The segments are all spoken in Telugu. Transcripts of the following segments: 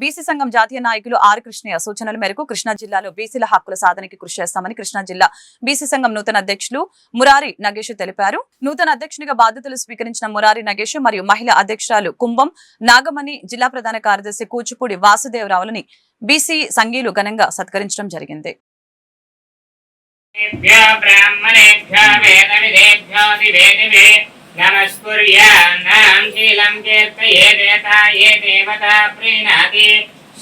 బీసీ సంఘం జాతీయ నాయకులు ఆర్ కృష్ణయ్య సూచనల మేరకు కృష్ణా జిల్లాలో బీసీల హక్కుల సాధనకి కృషి చేస్తామని కృష్ణా జిల్లా బీసీ సంఘం నూతన అధ్యక్షులు మురారి నగేష్ తెలిపారు. నూతన అధ్యక్షునిగా బాధ్యతలు స్వీకరించిన మురారి నగేష్ మరియు మహిళా అధ్యక్షురాలు కుంభం నాగమణి జిల్లా ప్రధాన కార్యదర్శి కూచిపూడి వాసుదేవరావులని బీసీ సంఘీలు ఘనంగా సత్కరించడం జరిగింది. వేద నమస్కూర్యా शीलं कीर्तयेदेता ये देवता प्रीणाति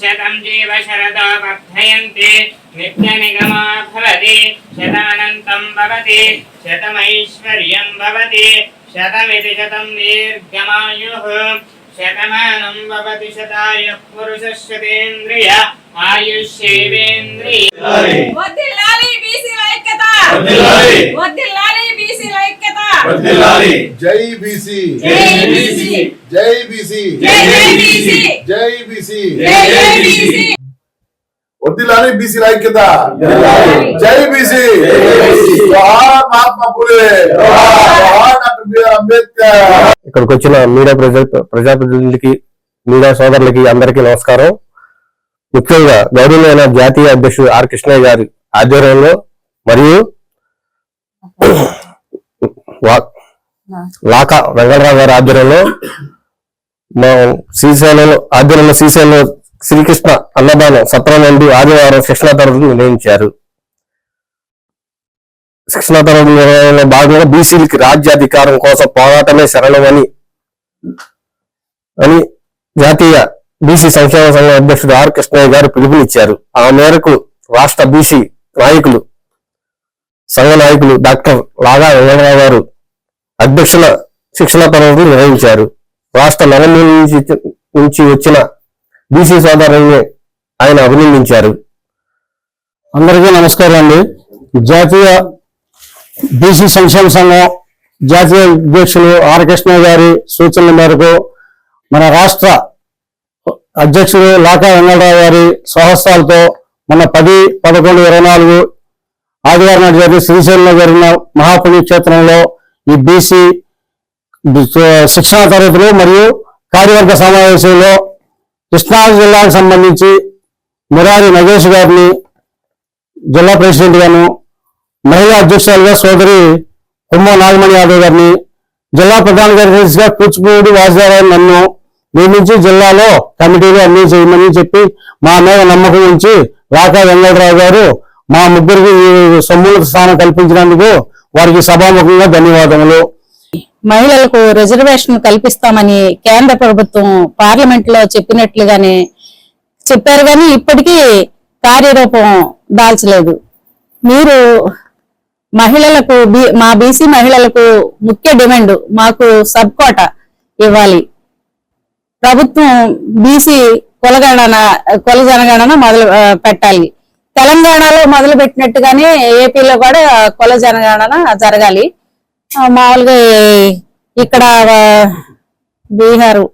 शतं जीवशरदो वर्धयन्ति नित्यनिगमो भवति शतानन्तं भवति शतमैश्वर्यं भवति शतमिति शतं दीर्घमायुः शतमानं भवति शतायुः पुरुषः शतेन्द्रिय आयुष्येवेन्द्रिय वद्दिल्लाली बीसी ऐक्यता वद्दिल्लाली वद्दिल्लाली జై బీసీ జై బీసీ జై బీసీ వద్దిలాని ఐక్యత. జై మహాత్మా పూలే అంబేద్కర్ ఇక్కడికి వచ్చిన మీడియా ప్రజా ప్రజాప్రతినిధులకి మీడియా సోదరులకి అందరికీ నమస్కారం ముఖ్యంగా గౌరవమైన జాతీయ అధ్యక్షుడు ఆర్ కృష్ణయ్య గారి ఆధ్వర్యంలో మరియు లాకా వెంకటరావు గారి ఆధ్వర్యంలో మా శ్రీశైలంలో ఆధ్వర్యంలో శ్రీశైలంలో శ్రీకృష్ణ అన్నదానం సత్రం నుండి ఆదివారం శిక్షణ తరగతులు నిర్వహించారు. శిక్షణ తరగతుల నిర్వహణలో భాగంగా బీసీలకి రాజ్యాధికారం కోసం పోరాటమే శరణమని అని జాతీయ బీసీ సంక్షేమ సంఘం అధ్యక్షుడు ఆర్ కృష్ణయ్య గారు పిలుపునిచ్చారు. ఆ మేరకు రాష్ట్ర బీసీ నాయకులు సంఘ నాయకులు డాక్టర్ లాగా వెంకటరావు గారు అధ్యక్షుల శిక్షణ తరగతులు నిర్వహించారు. రాష్ట్ర నలుమూల నుంచి వచ్చిన బీసీ సోదరుల్ని ఆయన అభినందించారు. అందరికీ నమస్కారం అండి. జాతీయ బీసీ సంక్షేమ సంఘం జాతీయ అధ్యక్షులు ఆర్ కృష్ణ గారి సూచనల మేరకు మన రాష్ట్ర అధ్యక్షుడు లాకా వెంకటరావు గారి సహస్రాలతో మన పది పదకొండు ఇరవై నాలుగు ఆదివారం నాడు జరిగిన శ్రీశైలంలో జరిగిన మహాపుణ్యక్షేత్రంలో ఈ బీసీ శిక్షణ తరగతులు మరియు కార్యవర్గ సమావేశంలో కృష్ణా జిల్లాకు సంబంధించి మురారి నగేష్ గారిని జిల్లా ప్రెసిడెంట్ గాను మహిళా అధ్యక్షురాలుగా సోదరి కుమ్మ నాగమణి యాదవ్ గారిని జిల్లా ప్రధాన కార్యదర్శిగా కూచిపూడి వాసుదేవరావు నన్ను నియమించి జిల్లాలో కమిటీలు అన్ని చేయమని చెప్పి మా మీద నమ్మకం ఉంచి రాకా వెంకటరావు గారు మా ముగ్గురికి సొమ్ములకు స్థానం కల్పించినందుకు వారికి సభాముఖంగా ధన్యవాదములు. మహిళలకు రిజర్వేషన్ కల్పిస్తామని కేంద్ర ప్రభుత్వం పార్లమెంట్లో చెప్పినట్లుగానే చెప్పారు కానీ ఇప్పటికీ కార్యరూపం దాల్చలేదు. మీరు మహిళలకు మా బీసీ మహిళలకు ముఖ్య డిమాండ్ మాకు సబ్ కోట ఇవ్వాలి. ప్రభుత్వం బీసీ కులగణన కుల జనగణన మొదలు పెట్టాలి. తెలంగాణలో మొదలు పెట్టినట్టుగానే ఏపీలో కూడా కుల జనగణన జరగాలి. మామూలుగా ఇక్కడ ఆ, బీహారు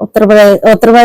ఉత్తరప్రదేశ్ ఉత్తరప్రదేశ్